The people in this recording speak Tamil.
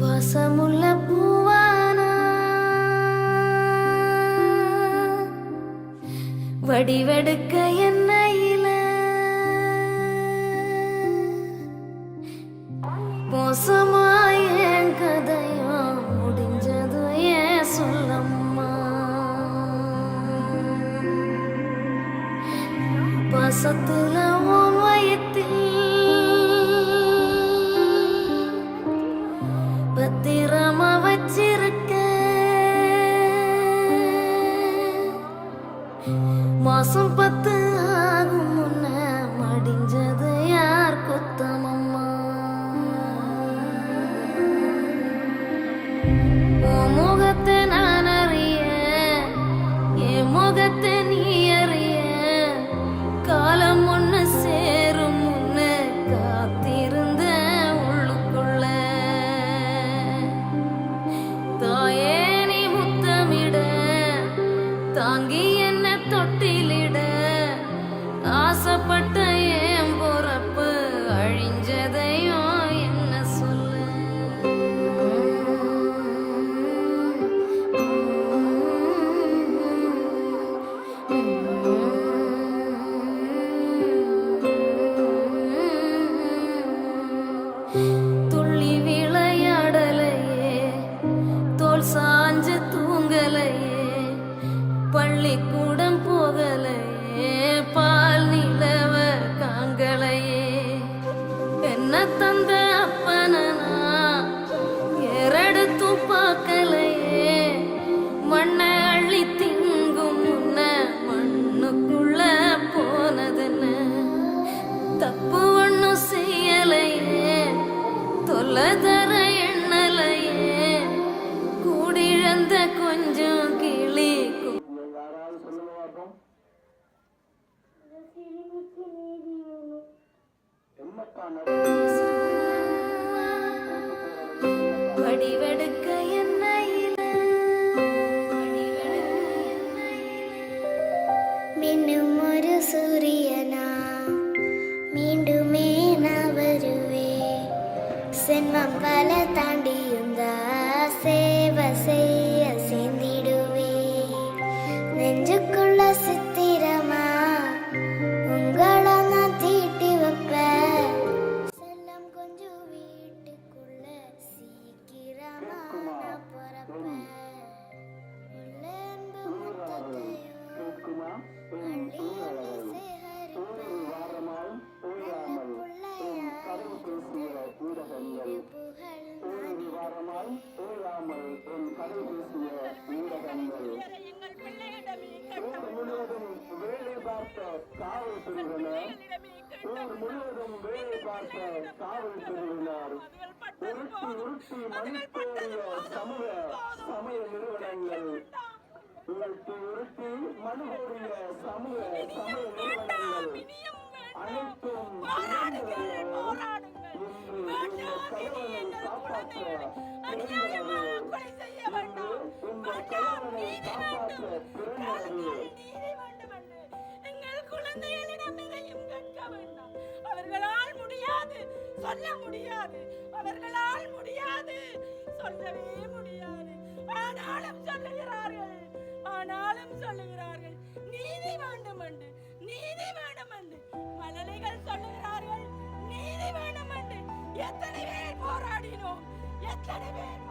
வாசமுள்ள பூவானா? வடிவெடுக்க என்னையில மோசமாய் என் கதையும் முடிஞ்சது ஏன் சொல்லம்மா? பாசத்துல மாசம் பத்து ஆகும். சாஞ்சு தூங்கலையே. பள்ளிக்கு வடிவெடுக்க என்ன மின்னும் ஒரு சூரியனா? மீண்டுமே நான் வருவே சென்மம் பல தாண்டியும் பார்த்த காவல் பிரிவினர் ஊர் முழுவதும் வேலை பார்த்த காவல் பிரிவினர் உருட்டி உருட்டி மணித்தோறிய சமூக சமய நிறுவனங்கள் உருட்டி உருட்டி மனுகோரிய சமூக சமய நிறுவனங்கள் அனைத்தும் இன்று இந்த கணவனை காப்பாற்ற சொல்ல முடியாது. அவர்களால் முடியாது. சொல்லவே முடியாது. ஆனாலும் சொல்லுகிறார்கள். ஆனாலும் சொல்லுகிறார்கள். நீதி வேண்டும் என்று நீதி வேண்டும் என்று மலலைகள் சொல்லுகிறார்கள். நீதி வேண்டும் என்று எத்தனை பேர் போராடினோம்? எத்தனை பேர்